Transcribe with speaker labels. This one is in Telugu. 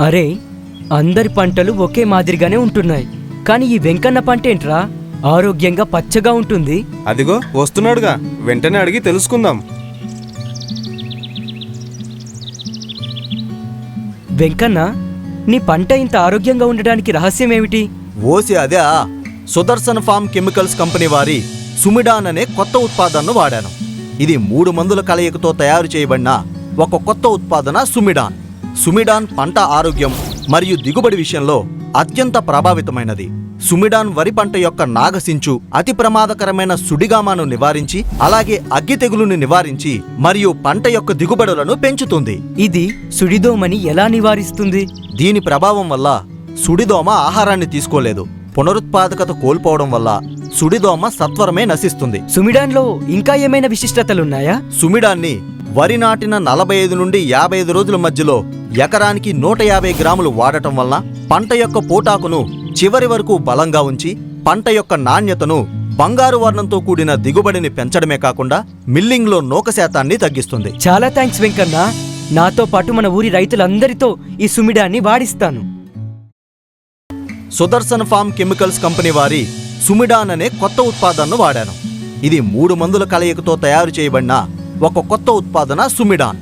Speaker 1: అరే అందరి పంటలు ఒకే మాదిరిగానే ఉంటున్నాయి. కానీ ఈ వెంకన్న పంట ఏంట్రా? ఆరోగ్యంగా పచ్చగా ఉంటుంది.
Speaker 2: అదిగో వస్తున్నాడుగా. వెంటనే అడిగి తెలుసుకుందాం.
Speaker 1: వెంకన్న నీ పంట ఇంత ఆరోగ్యంగా ఉండడానికి రహస్యం ఏమిటి?
Speaker 3: ఓసి అదే సుదర్శన్ ఫార్మ్ కెమికల్స్ కంపెనీ వారి సుమిడాన్ అనే కొత్త ఉత్పాదనను వాడాను. ఇది మూడు మందుల కలయికతో తయారు చేయబడిన ఒక కొత్త ఉత్పాదన సుమిడాన్. సుమిడాన్ పంట ఆరోగ్యం మరియు దిగుబడి విషయంలో అత్యంత ప్రభావితమైనది. సుమిడాన్ వరి పంట యొక్క నాగసించు అతి ప్రమాదకరమైన సుడిగామాను నివారించి అలాగే అగ్గి తెగులుని నివారించి మరియు పంట యొక్క దిగుబడులను పెంచుతుంది.
Speaker 1: ఇది సుడిదోమని ఎలా నివారిస్తుంది?
Speaker 3: దీని ప్రభావం వల్ల సుడిదోమ ఆహారాన్ని తీసుకోలేదు. పునరుత్పాదకత కోల్పోవడం వల్ల సుడిదోమ సత్వరమే నశిస్తుంది.
Speaker 1: సుమిడాన్లో ఇంకా ఏమైనా విశిష్టతలున్నాయా?
Speaker 3: సుమిడాన్ని వరి నాటిన నలభై ఐదు నుండి యాభై ఐదు రోజుల మధ్యలో ఎకరానికి నూట యాభై గ్రాములు వాడటం వల్ల పంట యొక్క పోటాకును చివరి వరకు బలంగా ఉంచి పంట యొక్క నాణ్యతను బంగారు వర్ణంతో కూడిన దిగుబడిని పెంచడమే కాకుండా మిల్లింగ్లో నూక శాతాన్ని తగ్గిస్తుంది.
Speaker 1: చాలా థ్యాంక్స్ వెంకన్న. నాతో పాటు మన ఊరి రైతులందరితో ఈ సుమిడాన్ని వాడిస్తాను.
Speaker 3: సుదర్శన్ ఫార్మ్ కెమికల్స్ కంపెనీ వారి సుమిడాన్ అనే కొత్త ఉత్పాదనను వాడాను. ఇది మూడు మందుల కలయికతో తయారు చేయబడిన ఒక కొత్త ఉత్పాదన సుమిడాన్.